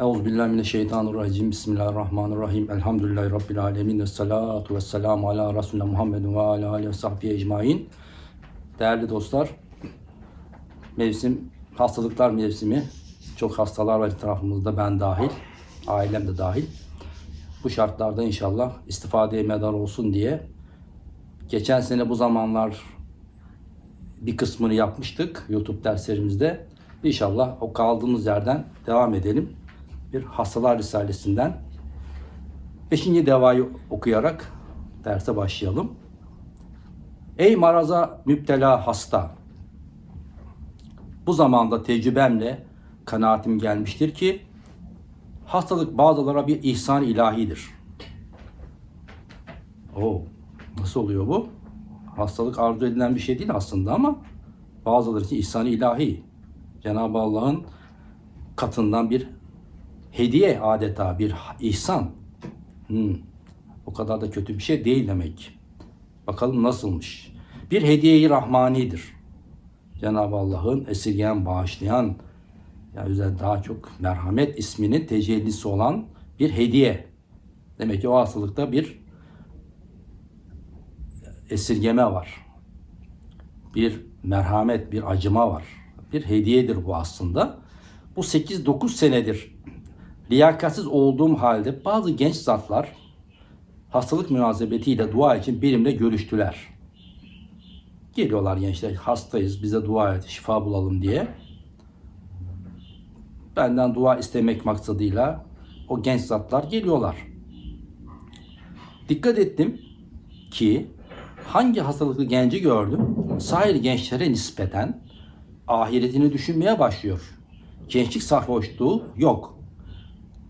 Euzubillahimineşşeytanirracim. Bismillahirrahmanirrahim. Elhamdülillahi Rabbil alemin. Esselatu vesselamu ala Resulüne Muhammedin ve ala aleyhi sahbihi ecmain. Değerli dostlar, mevsim, hastalıklar mevsimi. Çok hastalar var etrafımızda, ben dahil. Ailem de dahil. Bu şartlarda inşallah istifadeye medar olsun diye geçen sene bu zamanlar bir kısmını yapmıştık YouTube derslerimizde. İnşallah o kaldığımız yerden devam edelim. Bir hastalar risalesinden beşinci devayı okuyarak derse başlayalım. Ey maraza müptela hasta. Bu zamanda tecrübemle kanaatim gelmiştir ki hastalık bazılara bir ihsan ilahidir. Oo, nasıl oluyor bu? Hastalık arzu edilen bir şey değil aslında ama bazıları için ihsan ilahi. Cenab-ı Allah'ın katından bir hediye adeta bir ihsan. Hmm. O kadar da kötü bir şey değil demek. Bakalım nasılmış. Bir hediyeyi rahmanidir. Cenab-ı Allah'ın esirgeyen, bağışlayan, ya üzerinde daha çok merhamet isminin tecellisi olan bir hediye. Demek ki o hastalıkta bir esirgeme var. Bir merhamet, bir acıma var. Bir hediyedir bu aslında. Bu 8-9 senedir liyakatsiz olduğum halde bazı genç zatlar hastalık münasebetiyle dua için benimle görüştüler. Geliyorlar gençler hastayız bize dua et şifa bulalım diye. Benden dua istemek maksadıyla o genç zatlar geliyorlar. Dikkat ettim ki hangi hastalıklı genci gördüm sair gençlere nispeten ahiretini düşünmeye başlıyor. Gençlik sarhoşluğu yok.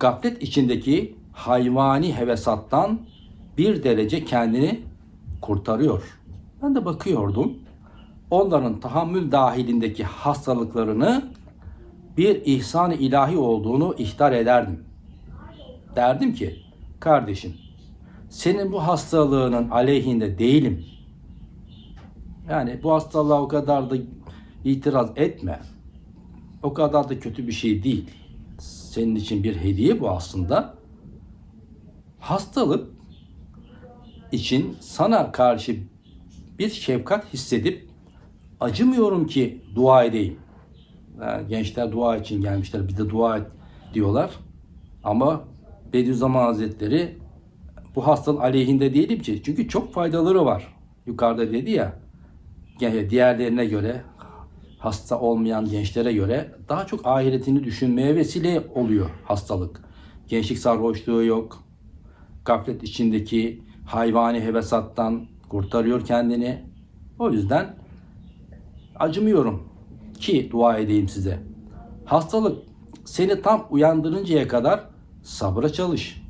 Gaflet içindeki hayvani hevesattan bir derece kendini kurtarıyor. Ben de bakıyordum. Onların tahammül dahilindeki hastalıklarını bir ihsan-ı ilahi olduğunu ihtar ederdim. Derdim ki, kardeşim senin bu hastalığının aleyhinde değilim. Yani bu hastalığa o kadar da itiraz etme. O kadar da kötü bir şey değil. Senin için bir hediye bu aslında. Hastalık için sana karşı bir şefkat hissedip acımıyorum ki dua edeyim. Yani gençler dua için gelmişler. Bir de dua et diyorlar. Ama Bediüzzaman Hazretleri bu hastalığın aleyhinde değilim ki. Çünkü çok faydaları var. Yukarıda dedi ya diğerlerine göre hasta olmayan gençlere göre daha çok ahiretini düşünmeye vesile oluyor hastalık. Gençlik sarhoşluğu yok. Gaflet içindeki hayvani hevesattan kurtarıyor kendini. O yüzden acımıyorum ki dua edeyim size. Hastalık seni tam uyandırıncaya kadar sabıra çalış.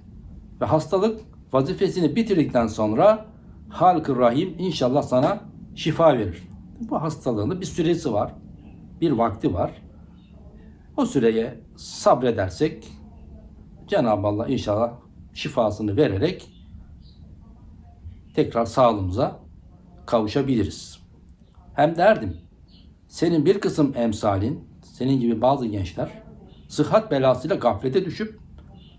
Ve hastalık vazifesini bitirdikten sonra Halk-ı Rahim inşallah sana şifa verir. Bu hastalığında bir süresi var. Bir vakti var. O süreye sabredersek Cenab-ı Allah inşallah şifasını vererek tekrar sağlığımıza kavuşabiliriz. Hem derdim senin bir kısım emsalin, senin gibi bazı gençler sıhhat belasıyla gaflete düşüp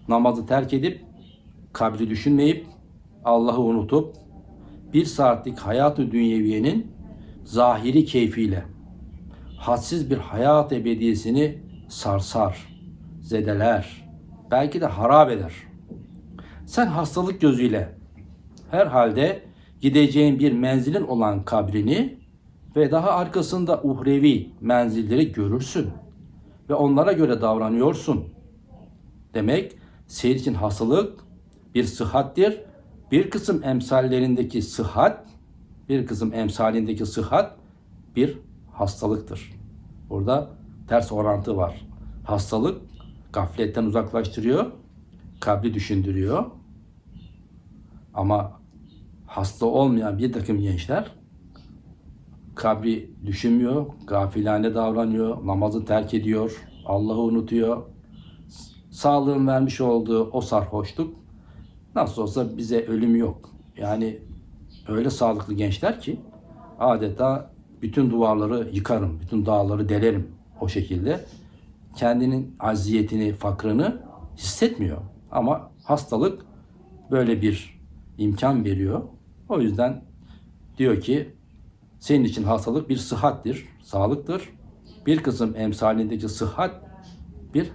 namazı terk edip kabri düşünmeyip Allah'ı unutup bir saatlik hayatı dünyeviyenin zahiri keyfiyle hadsiz bir hayat ebediyesini sarsar, zedeler, belki de harap eder. Sen hastalık gözüyle herhalde gideceğin bir menzilin olan kabrini ve daha arkasında uhrevi menzilleri görürsün ve onlara göre davranıyorsun. Demek senin için hastalık bir sıhhattir. Bir kısım emsallerindeki sıhhat, bir kısım emsalindeki sıhhat bir hastalıktır. Burada ters orantı var. Hastalık gafletten uzaklaştırıyor, kabri düşündürüyor. Ama hasta olmayan bir takım gençler kabri düşünmüyor, gafilane davranıyor, namazı terk ediyor, Allah'ı unutuyor. Sağlığın vermiş olduğu o sarhoşluk nasıl olsa bize ölüm yok. Yani öyle sağlıklı gençler ki adeta bütün duvarları yıkarım, bütün dağları delerim o şekilde. Kendinin aziyetini, fakrını hissetmiyor. Ama hastalık böyle bir imkan veriyor. O yüzden diyor ki senin için hastalık bir sıhhattir, sağlıktır. Bir kısım emsalindeki sıhhat bir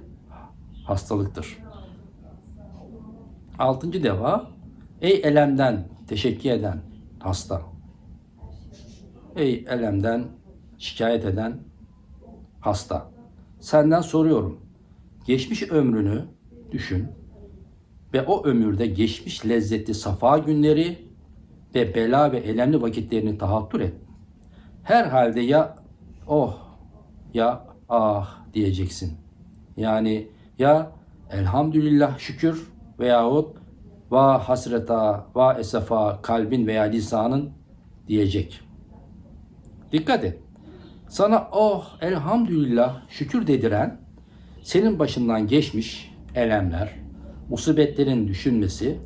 hastalıktır. Altıncı deva, ey elemden teşekkür eden hasta. Ey elemden şikayet eden hasta. Senden soruyorum. Geçmiş ömrünü düşün ve o ömürde geçmiş lezzetli safa günleri ve bela ve elemli vakitlerini tahattür et. Herhalde ya oh ya ah diyeceksin. Yani ya elhamdülillah şükür veyahut va hasreta va esefa kalbin veya lisanın diyecek. Dikkat et. Sana oh elhamdülillah şükür dediren senin başından geçmiş elemler, musibetlerin düşünmesi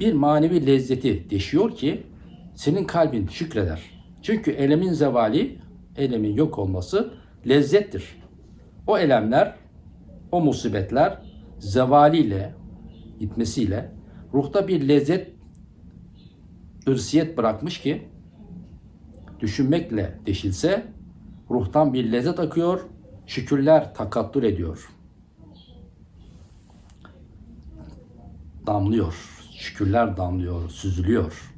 bir manevi lezzeti deşiyor ki senin kalbin şükreder. Çünkü elemin zevali, elemin yok olması lezzettir. O elemler, o musibetler zevaliyle, gitmesiyle ruhta bir lezzet, ırsiyet bırakmış ki düşünmekle deşilse ruhtan bir lezzet akıyor, şükürler takattür ediyor. Damlıyor, şükürler damlıyor, süzülüyor.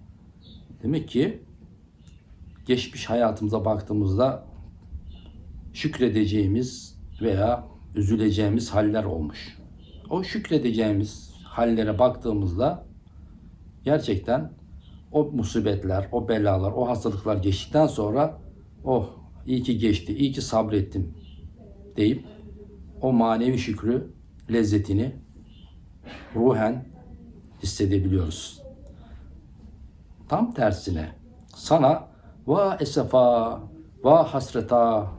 Demek ki geçmiş hayatımıza baktığımızda şükredeceğimiz veya üzüleceğimiz haller olmuş. O şükredeceğimiz hallere baktığımızda gerçekten o musibetler, o belalar, o hastalıklar geçtikten sonra oh iyi ki geçti, iyi ki sabrettim deyip o manevi şükrü, lezzetini ruhen hissedebiliyoruz. Tam tersine sana va esefa, va hasreta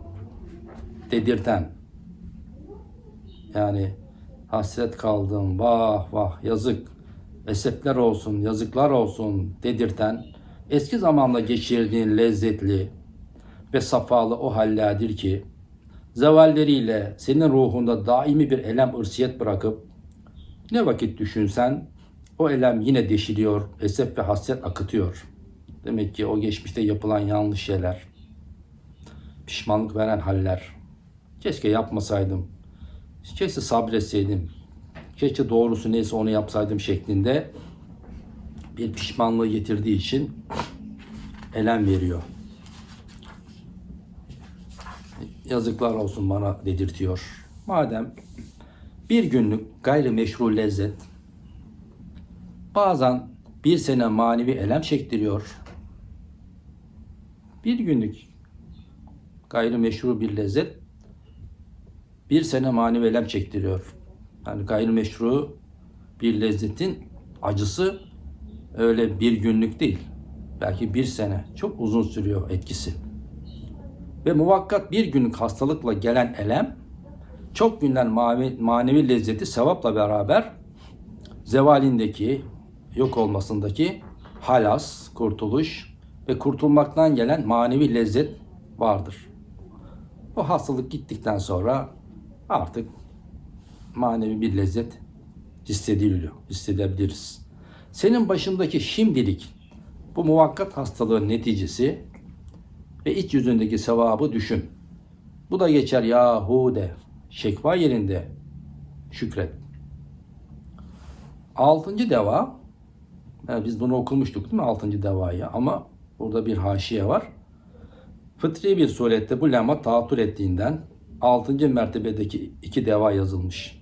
dedirten yani hasret kaldım, vah vah yazık, esefler olsun, yazıklar olsun dedirten eski zamanda geçirdiğin lezzetli ve safalı o hallerdir ki zevalleriyle senin ruhunda daimi bir elem ırsiyet bırakıp ne vakit düşünsen o elem yine deşiliyor, esef ve hasret akıtıyor. Demek ki o geçmişte yapılan yanlış şeyler, pişmanlık veren haller. Keşke yapmasaydım, keşke sabretseydim, keşke doğrusu neyse onu yapsaydım şeklinde bir pişmanlığı getirdiği için elem veriyor. Yazıklar olsun bana dedirtiyor. Madem bir günlük gayrimeşru lezzet bazen bir sene manevi elem çektiriyor. Bir günlük gayrimeşru bir lezzet bir sene manevi elem çektiriyor. Yani gayrimeşru bir lezzetin acısı öyle bir günlük değil. Belki bir sene. Çok uzun sürüyor etkisi. Ve muvakkat bir günlük hastalıkla gelen elem çok günden manevi, manevi lezzeti sevapla beraber zevalindeki, yok olmasındaki halas, kurtuluş ve kurtulmaktan gelen manevi lezzet vardır. Bu hastalık gittikten sonra artık manevi bir lezzet hissediliyor, hissedebiliriz. Senin başındaki şimdilik bu muvakkat hastalığın neticesi ve iç yüzündeki sevabı düşün. Bu da geçer yahu de. Şekva yerinde şükret. Altıncı deva yani biz bunu okumuştuk değil mi altıncı devayı ama burada bir haşiye var. Fıtri bir surette bu lema tahattür ettiğinden altıncı mertebedeki iki deva yazılmış.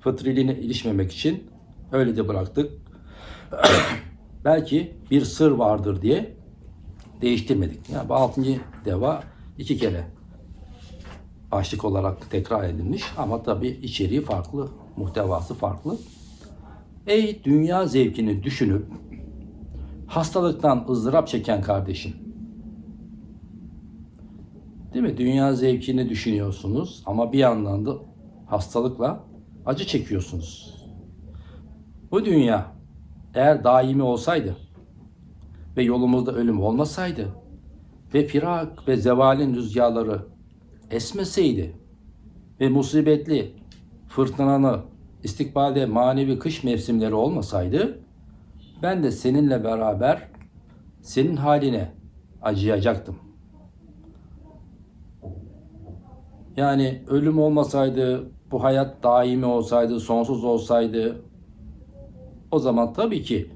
Fıtriliğine ilişmemek için öyle de bıraktık. Belki bir sır vardır diye değiştirmedik. Yani bu altıncı deva iki kere başlık olarak tekrar edilmiş ama tabi içeriği farklı, muhtevası farklı. Ey dünya zevkini düşünüp hastalıktan ızdırap çeken kardeşim. Değil mi? Dünya zevkini düşünüyorsunuz ama bir yandan da hastalıkla acı çekiyorsunuz. Bu dünya eğer daimi olsaydı ve yolumuzda ölüm olmasaydı ve firak ve zevalin rüzgarları esmeseydi ve musibetli fırtınalı istikbalde manevi kış mevsimleri olmasaydı ben de seninle beraber senin haline acıyacaktım. Yani ölüm olmasaydı, bu hayat daimi olsaydı, sonsuz olsaydı o zaman tabii ki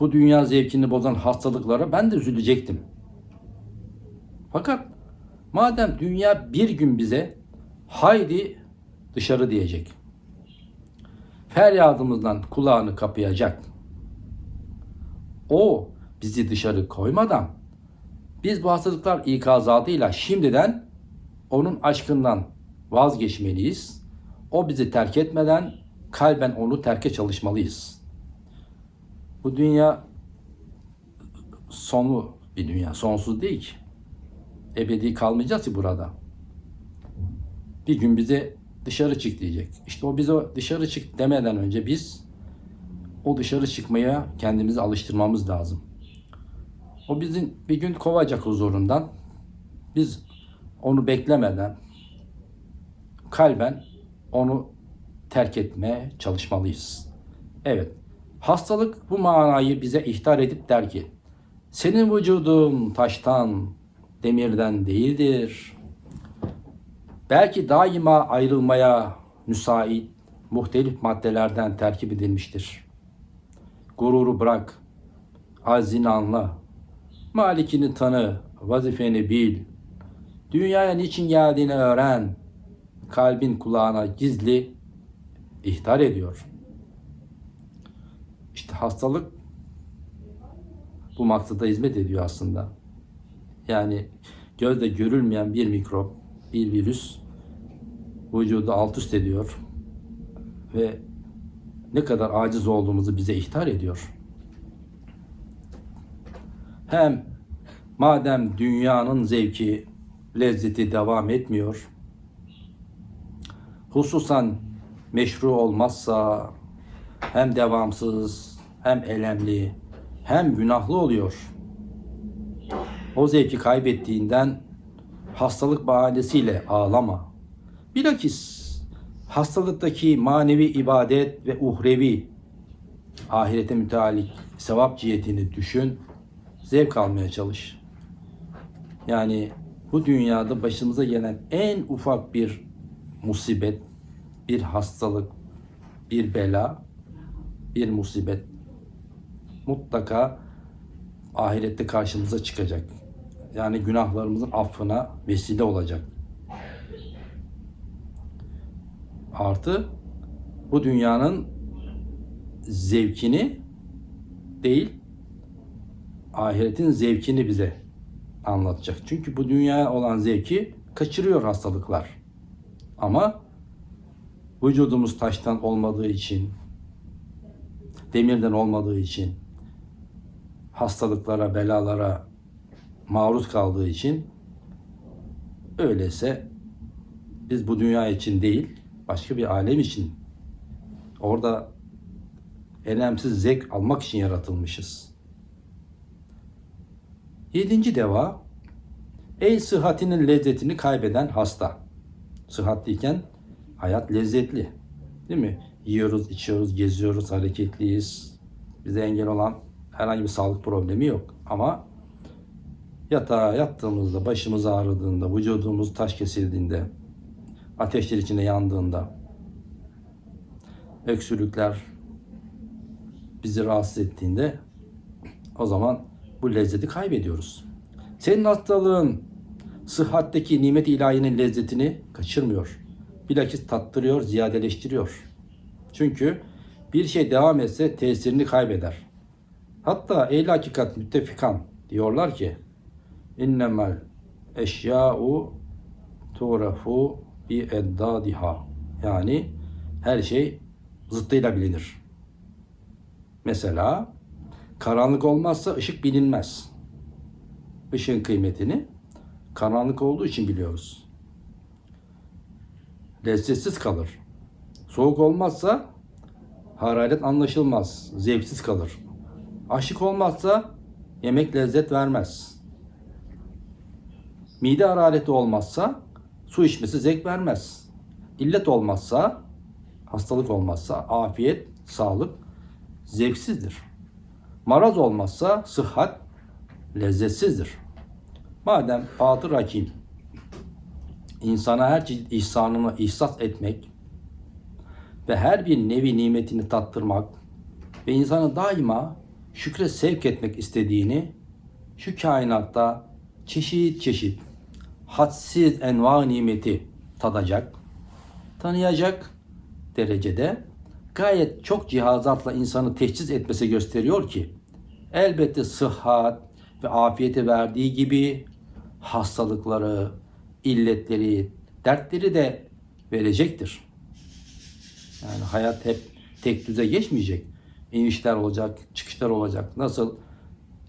bu dünya zevkini bozan hastalıklara ben de üzülecektim. Fakat madem dünya bir gün bize haydi dışarı diyecek. Feryadımızdan kulağını kapayacak. O bizi dışarı koymadan biz bu hastalıklar ikazatıyla şimdiden onun aşkından vazgeçmeliyiz. O bizi terk etmeden kalben onu terke çalışmalıyız. Bu dünya sonlu bir dünya. Sonsuz değil ki. Ebedi kalmayacağız ki burada. Bir gün bize dışarı çık diyecek. İşte o bize dışarı çık demeden önce biz o dışarı çıkmaya kendimizi alıştırmamız lazım. O bizim bir gün kovacak huzurundan. Biz onu beklemeden kalben onu terk etmeye çalışmalıyız. Evet. Hastalık bu manayı bize ihtar edip der ki senin vücudun taştan, demirden değildir. Belki daima ayrılmaya müsait muhtelif maddelerden terkip edilmiştir. Gururu bırak, azini anla, malikini tanı, vazifeni bil, dünyaya niçin geldiğini öğren, kalbin kulağına gizli ihtar ediyor. İşte hastalık bu maksada hizmet ediyor aslında. Yani gözle görülmeyen bir mikrop, bir virüs vücudu alt üst ediyor ve ne kadar aciz olduğumuzu bize ihtar ediyor. Hem madem dünyanın zevki, lezzeti devam etmiyor, hususan meşru olmazsa hem devamsız, hem elemli, hem günahlı oluyor. O zevki kaybettiğinden hastalık bahanesiyle ağlama. Bilakis hastalıktaki manevi ibadet ve uhrevi ahirete müteallik sevap cihetini düşün, zevk almaya çalış. Yani bu dünyada başımıza gelen en ufak bir musibet, bir hastalık, bir bela, bir musibet mutlaka ahirette karşımıza çıkacak. Yani günahlarımızın affına vesile olacak. Artı bu dünyanın zevkini değil ahiretin zevkini bize anlatacak. Çünkü bu dünya olan zevki kaçırıyor hastalıklar. Ama vücudumuz taştan olmadığı için, demirden olmadığı için, hastalıklara, belalara maruz kaldığı için öyleyse biz bu dünya için değil, başka bir alem için orada elemsiz zevk almak için yaratılmışız. Yedinci deva, ey sıhhatinin lezzetini kaybeden hasta. Sıhhatliyken hayat lezzetli. Değil mi? Yiyoruz, içiyoruz, geziyoruz, hareketliyiz. Bize engel olan herhangi bir sağlık problemi yok. Ama yatağa yattığımızda, başımız ağrıdığında, vücudumuz taş kesildiğinde, ateşler içinde yandığında, öksürükler bizi rahatsız ettiğinde o zaman bu lezzeti kaybediyoruz. Senin hastalığın sıhhatteki nimet ilahinin lezzetini kaçırmıyor. Bilakis tattırıyor, ziyadeleştiriyor. Çünkü bir şey devam etse tesirini kaybeder. Hatta ehl hakikat müttefikan diyorlar ki innemel eşya'u tuğrafu bi eddadiha yani her şey zıttıyla bilinir. Mesela karanlık olmazsa ışık bilinmez. Işığın kıymetini karanlık olduğu için biliyoruz. Lezzetsiz kalır. Soğuk olmazsa hararet anlaşılmaz, zevksiz kalır. Aşık olmazsa yemek lezzet vermez. Mide harareti olmazsa su içmesi zevk vermez. İllet olmazsa hastalık olmazsa afiyet, sağlık zevksizdir. Maraz olmazsa sıhhat lezzetsizdir. Madem Fatır Hakim insana her çeşit ihsanını ihsas etmek ve her bir nevi nimetini tattırmak ve insanı daima şükre sevk etmek istediğini şu kainatta çeşit çeşit hadsiz enva nimeti tadacak, tanıyacak derecede gayet çok cihazatla insanı teçhiz etmesi gösteriyor ki elbette sıhhat ve afiyeti verdiği gibi hastalıkları, illetleri, dertleri de verecektir. Yani hayat hep tek düze geçmeyecek. İnişler olacak, çıkışlar olacak. Nasıl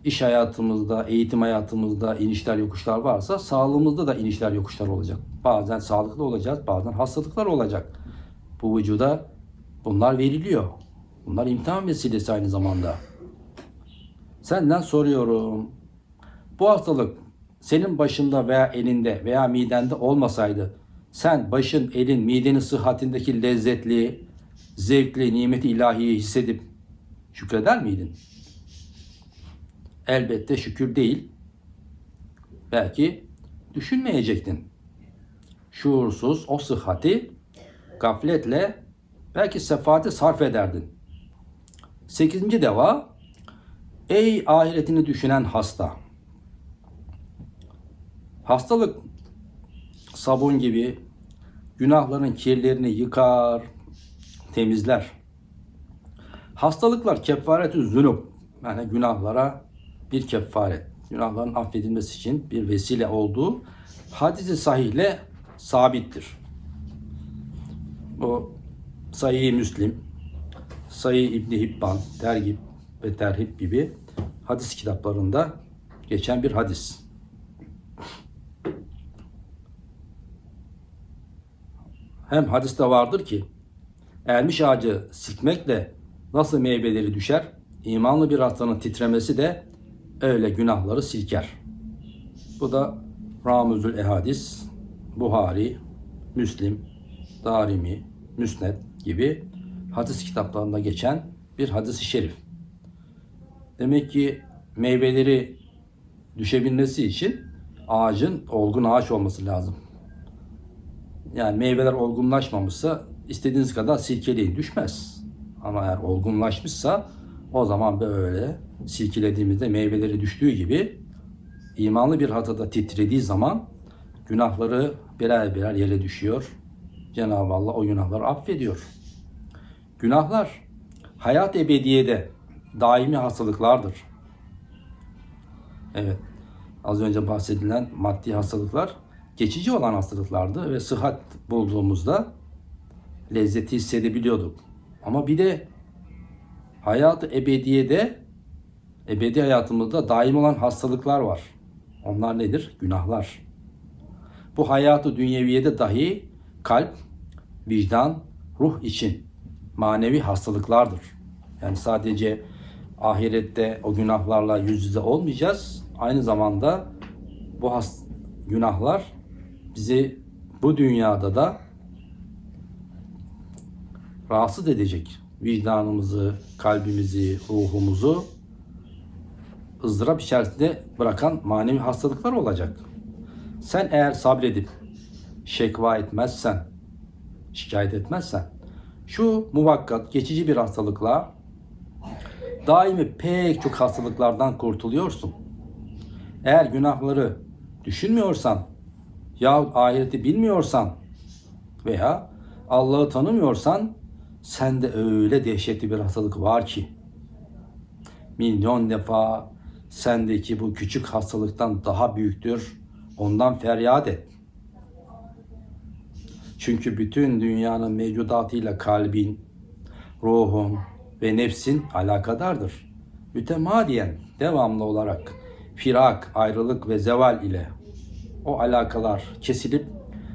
iş hayatımızda, eğitim hayatımızda inişler yokuşlar varsa sağlığımızda da inişler yokuşlar olacak. Bazen sağlıklı olacağız, bazen hastalıklar olacak. Bu vücuda bunlar veriliyor. Bunlar imtihan vesilesi aynı zamanda. Senden soruyorum. Bu hastalık senin başında veya elinde veya midende olmasaydı sen başın, elin, midenin sıhhatindeki lezzetli, zevkli, nimeti ilahiyi hissedip şükreder miydin? Elbette şükür değil. Belki düşünmeyecektin. Şuursuz o sıhhati gafletle belki sefaate sarf ederdin. Sekizinci deva Ey ahiretini düşünen hasta. Hastalık sabun gibi günahların kirlerini yıkar, temizler. Hastalıklar kefaretü zünub. Yani günahlara bir kefaret. Günahların affedilmesi için bir vesile olduğu hadisi sahihle sabittir. Bu Sahih Müslim, Sahih İbni Hibban, Tergib ve Terhib gibi hadis kitaplarında geçen bir hadis. Hem hadiste vardır ki ermiş ağacı silkmekle nasıl meyveleri düşer, imanlı bir hastanın titremesi de öyle günahları silker. Bu da Ramuzül Ehadis, Buhari, Müslim, Darimi, Müsned gibi hadis kitaplarında geçen bir hadis-i şerif. Demek ki meyveleri düşebilmesi için ağacın olgun ağaç olması lazım. Yani meyveler olgunlaşmamışsa istediğiniz kadar silkeleyin düşmez. Ama eğer olgunlaşmışsa o zaman böyle silkelediğimizde meyveleri düştüğü gibi imanlı bir hatada titrediği zaman günahları birer birer yere düşüyor. Cenab-ı Allah o günahları affediyor. Günahlar hayat ebediyede daimi hastalıklardır. Evet. Az önce bahsedilen maddi hastalıklar geçici olan hastalıklardı ve sıhhat bulduğumuzda lezzeti hissedebiliyorduk. Ama bir de hayatı ebediyede ebedi hayatımızda daim olan hastalıklar var. Onlar nedir? Günahlar. Bu hayatı dünyeviyede dahi kalp, vicdan, ruh için manevi hastalıklardır. Yani sadece ahirette o günahlarla yüz yüze olmayacağız. Aynı zamanda bu has günahlar bizi bu dünyada da rahatsız edecek. Vicdanımızı, kalbimizi, ruhumuzu ızdırap içerisinde bırakan manevi hastalıklar olacak. Sen eğer sabredip şekva etmezsen, şikayet etmezsen, şu muvakkat, geçici bir hastalıkla daimi pek çok hastalıklardan kurtuluyorsun. Eğer günahları düşünmüyorsan, ya ahireti bilmiyorsan veya Allah'ı tanımıyorsan sende öyle dehşetli bir hastalık var ki milyon defa sendeki bu küçük hastalıktan daha büyüktür. Ondan feryat et. Çünkü bütün dünyanın mevcudatıyla kalbin, ruhun ve nefsin alakadardır. Mütemadiyen, devamlı olarak firak, ayrılık ve zeval ile o alakalar kesilip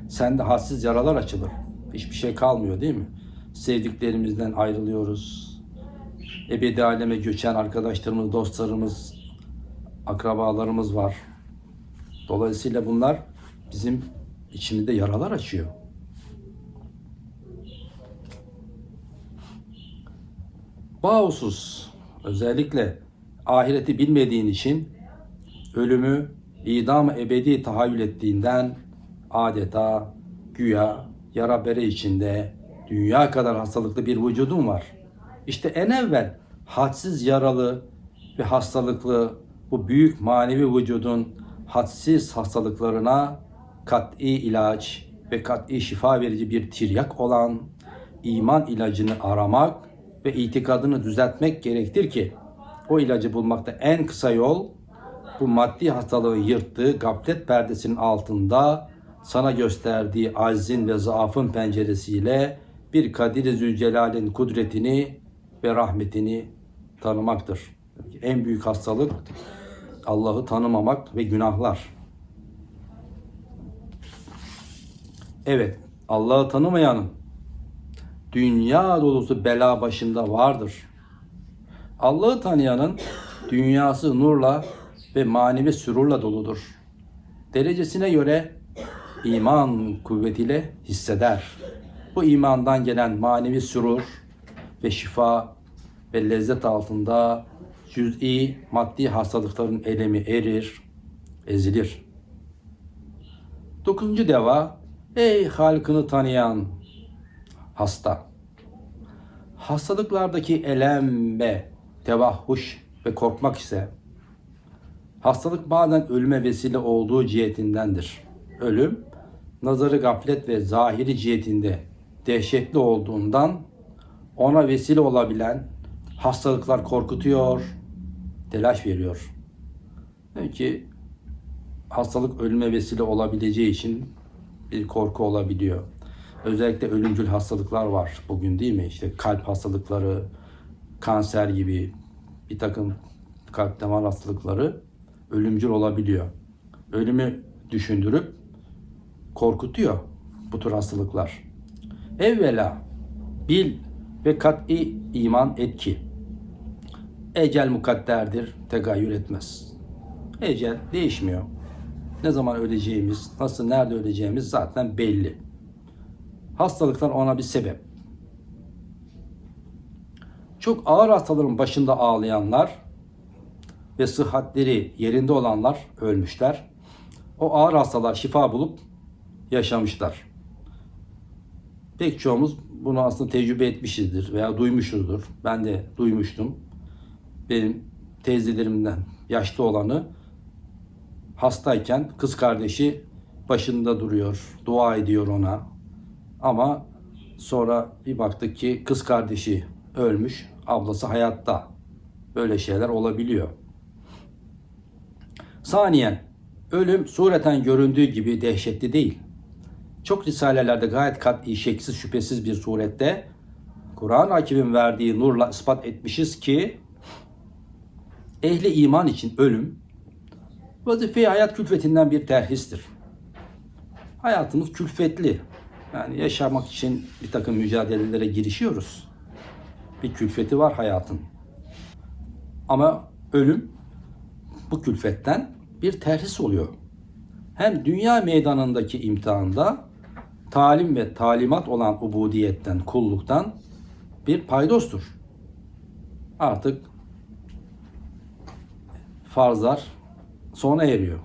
sende hassiz yaralar açılır. Hiçbir şey kalmıyor değil mi? Sevdiklerimizden ayrılıyoruz. Ebedi aleme göçen arkadaşlarımız, dostlarımız, akrabalarımız var. Dolayısıyla bunlar bizim içimizde yaralar açıyor. Bağımsız özellikle ahireti bilmediğin için ölümü idam ebedi tahayyül ettiğinden adeta güya yara bere içinde dünya kadar hastalıklı bir vücudun var. İşte en evvel hadsiz yaralı ve hastalıklı bu büyük manevi vücudun hadsiz hastalıklarına kat'i ilaç ve kat'i şifa verici bir tiryak olan iman ilacını aramak ve itikadını düzeltmek gerektir ki o ilacı bulmakta en kısa yol bu maddi hastalığın yırttığı gaflet perdesinin altında sana gösterdiği aczin ve zaafın penceresiyle bir Kadir-i Zülcelal'in kudretini ve rahmetini tanımaktır. En büyük hastalık Allah'ı tanımamak ve günahlar. Evet, Allah'ı tanımayanın dünya dolusu bela başında vardır. Allah'ı tanıyanın dünyası nurla ve manevi sürurla doludur. Derecesine göre iman kuvvetiyle hisseder. Bu imandan gelen manevi sürur ve şifa ve lezzet altında cüz'i maddi hastalıkların elemi erir, ezilir. Dokuzuncu deva, ey halkını tanıyan hasta. Hastalıklardaki elem ve tevahhuş ve korkmak ise hastalık bazen ölüme vesile olduğu cihetindendir. Ölüm, nazarı gaflet ve zahiri cihetinde dehşetli olduğundan ona vesile olabilen hastalıklar korkutuyor, telaş veriyor. Demek ki hastalık ölüme vesile olabileceği için bir korku olabiliyor. Özellikle ölümcül hastalıklar var bugün değil mi? İşte kalp hastalıkları, kanser gibi bir takım kalp damar hastalıkları ölümcül olabiliyor. Ölümü düşündürüp korkutuyor bu tür hastalıklar. Evvela bil ve kat'i iman et ki ecel mukadderdir, tegayyür etmez. Ecel değişmiyor. Ne zaman öleceğimiz, nasıl, nerede öleceğimiz zaten belli. Hastalıklar ona bir sebep. Çok ağır hastaların başında ağlayanlar ve sıhhatleri yerinde olanlar ölmüşler. O ağır hastalar şifa bulup yaşamışlar. Pek çoğumuz bunu aslında tecrübe etmişizdir veya duymuşuzdur. Ben de duymuştum. Benim teyzelerimden yaşlı olanı hastayken kız kardeşi başında duruyor, dua ediyor ona. Ama sonra bir baktık ki kız kardeşi ölmüş, ablası hayatta. Böyle şeyler olabiliyor. Saniyen, ölüm sureten göründüğü gibi dehşetli değil. Çok risalelerde gayet kat'i, şeksiz, şüphesiz bir surette Kur'an-ı Hakim'in verdiği nurla ispat etmişiz ki ehli iman için ölüm vazife hayat külfetinden bir terhistir. Hayatımız külfetli. Yani yaşamak için bir takım mücadelelere girişiyoruz. Bir külfeti var hayatın. Ama ölüm bu külfetten bir terhis oluyor. Hem dünya meydanındaki imtihanda talim ve talimat olan ubudiyetten, kulluktan bir paydostur. Artık farzlar sona eriyor.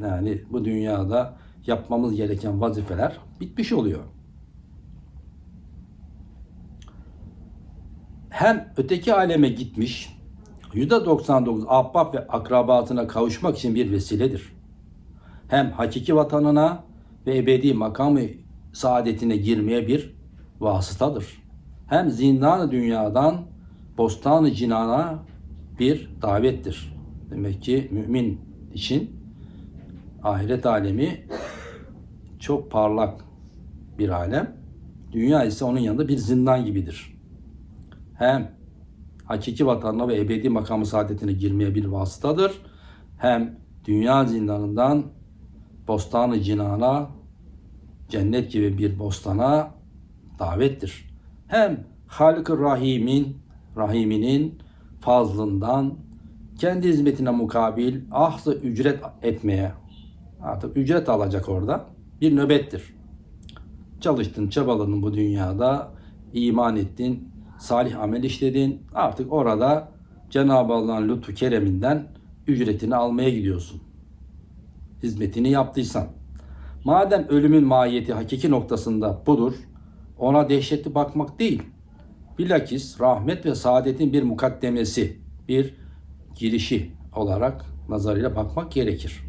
Yani bu dünyada yapmamız gereken vazifeler bitmiş oluyor. Hem öteki aleme gitmiş, %99 ahbap ve akrabatına kavuşmak için bir vesiledir. Hem hakiki vatanına ve ebedi makamı saadetine girmeye bir vasıtadır. Hem zindan dünyadan bostan cinana bir davettir. Demek ki mümin için ahiret alemi çok parlak bir alem. Dünya ise onun yanında bir zindan gibidir. Hem hakiki vatanına ve ebedi makamı saadetine girmeye bir vasıtadır. Hem dünya zindanından bostanı cinana, cennet gibi bir bostana davettir. Hem Halık-ı Rahim'in, Rahim'inin fazlından kendi hizmetine mukabil ahsı ücret etmeye artık ücret alacak orada bir nöbettir. Çalıştın, çabaladın bu dünyada, iman ettin, salih amel işledin. Artık orada Cenab-ı Allah'ın lütfu kereminden ücretini almaya gidiyorsun. Hizmetini yaptıysan. Madem ölümün mahiyeti hakiki noktasında budur, ona dehşetli bakmak değil, bilakis rahmet ve saadetin bir mukaddemesi, bir girişi olarak nazarıyla bakmak gerekir.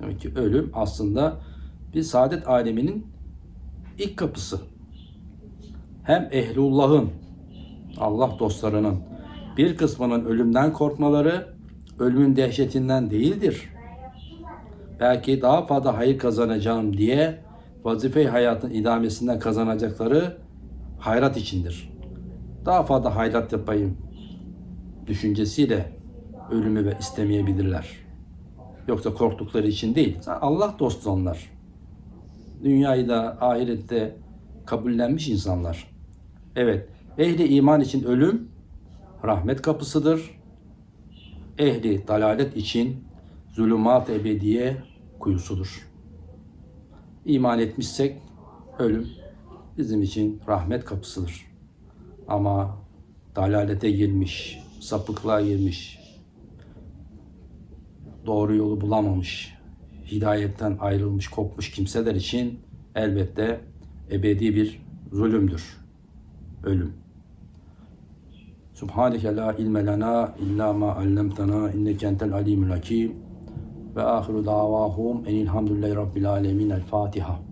Demek ki ölüm aslında bir saadet aleminin ilk kapısı. Hem ehlullahın, Allah dostlarının bir kısmının ölümden korkmaları ölümün dehşetinden değildir. Belki daha fazla hayır kazanacağım diye vazife hayatın idamesinden kazanacakları hayrat içindir. Daha fazla hayrat yapayım düşüncesiyle ölümü ve istemeyebilirler. Yoksa korktukları için değil. Allah dostu onlar. Dünyayı da ahirette kabullenmiş insanlar. Evet, ehli iman için ölüm rahmet kapısıdır. Ehli dalalet için zulümat ebediye kuyusudur. İman etmişsek ölüm bizim için rahmet kapısıdır. Ama dalalete girmiş, sapıklığa girmiş, doğru yolu bulamamış, hidayetten ayrılmış, kopmuş kimseler için elbette ebedi bir zulümdür. Ölüm. Subhaneke la ilme lena illa ma allamtana inneke entel alimul hakim ve ahiru davahum enilhamdülillahi rabbil alemin el Fatiha.